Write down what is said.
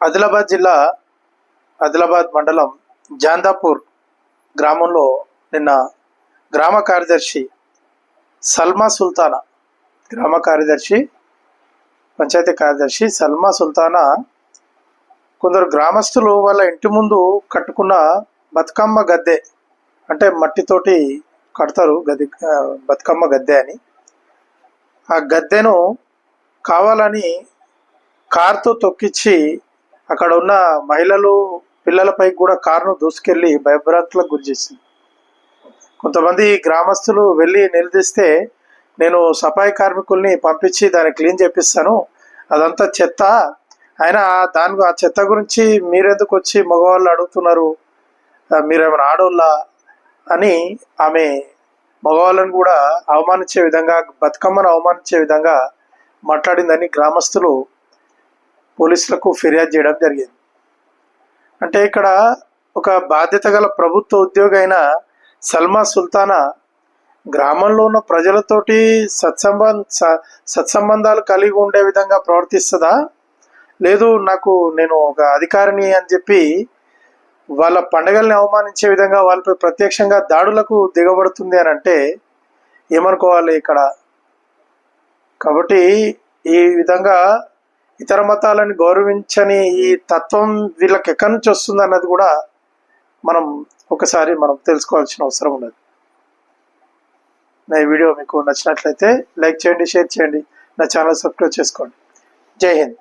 ఆదిలాబాద్ జిల్లా ఆదిలాబాద్ మండలం జాందాపూర్ గ్రామంలో నిన్న గ్రామ కార్యదర్శి సల్మా సుల్తానా గ్రామ కార్యదర్శి పంచాయతీ కార్యదర్శి సల్మా సుల్తానా కొందరు గ్రామస్తులు వాళ్ళ ఇంటి ముందు కట్టుకున్న బతుకమ్మ గద్దె అంటే మట్టితోటి కడతారు గది బతుకమ్మ గద్దె అని. ఆ గద్దెను కావాలని కార్తో తొక్కిచ్చి అక్కడ ఉన్న మహిళలు పిల్లలపై కూడా కారును దూసుకెళ్ళి భయభ్రాంతులకు గురి చేసింది. కొంతమంది గ్రామస్తులు వెళ్ళి నిలదీస్తే నేను సఫాయి కార్మికుల్ని పంపించి దాన్ని క్లీన్ చేపిస్తాను. అదంతా చెత్త. అయినా దాని ఆ చెత్త గురించి మీరెందుకు వచ్చి మగవాళ్ళు అడుగుతున్నారు? మీరేమైనా ఆడోళ్ళ? అని ఆమె మగవాళ్ళని కూడా అవమానించే విధంగా బతుకమ్మను అవమానించే విధంగా మాట్లాడిందని గ్రామస్తులు పోలీసులకు ఫిర్యాదు చేయడం జరిగింది. అంటే ఇక్కడ ఒక బాధ్యత గల ప్రభుత్వ ఉద్యోగి అయిన సల్మా సుల్తానా గ్రామంలో ఉన్న ప్రజలతోటి సత్సంబంధ స- సత్సంబంధాలు కలిగి ఉండే విధంగా ప్రవర్తిస్తుందా? లేదు నాకు నేను ఒక అధికారిని అని చెప్పి వాళ్ళ పండగల్ని అవమానించే విధంగా వాళ్ళపై ప్రత్యక్షంగా దాడులకు దిగబడుతుంది అని అంటే ఏమనుకోవాలి ఇక్కడ? కాబట్టి ఈ విధంగా ఇతర మతాలను గౌరవించని ఈ తత్వం వీళ్ళకి ఎక్కడి నుంచి వస్తుంది అన్నది కూడా మనం ఒకసారి మనం తెలుసుకోవాల్సిన అవసరం ఉన్నది. నా ఈ వీడియో మీకు నచ్చినట్లయితే లైక్ చేయండి షేర్ చేయండి నా ఛానల్ సబ్స్క్రైబ్ చేసుకోండి. జై హింద్.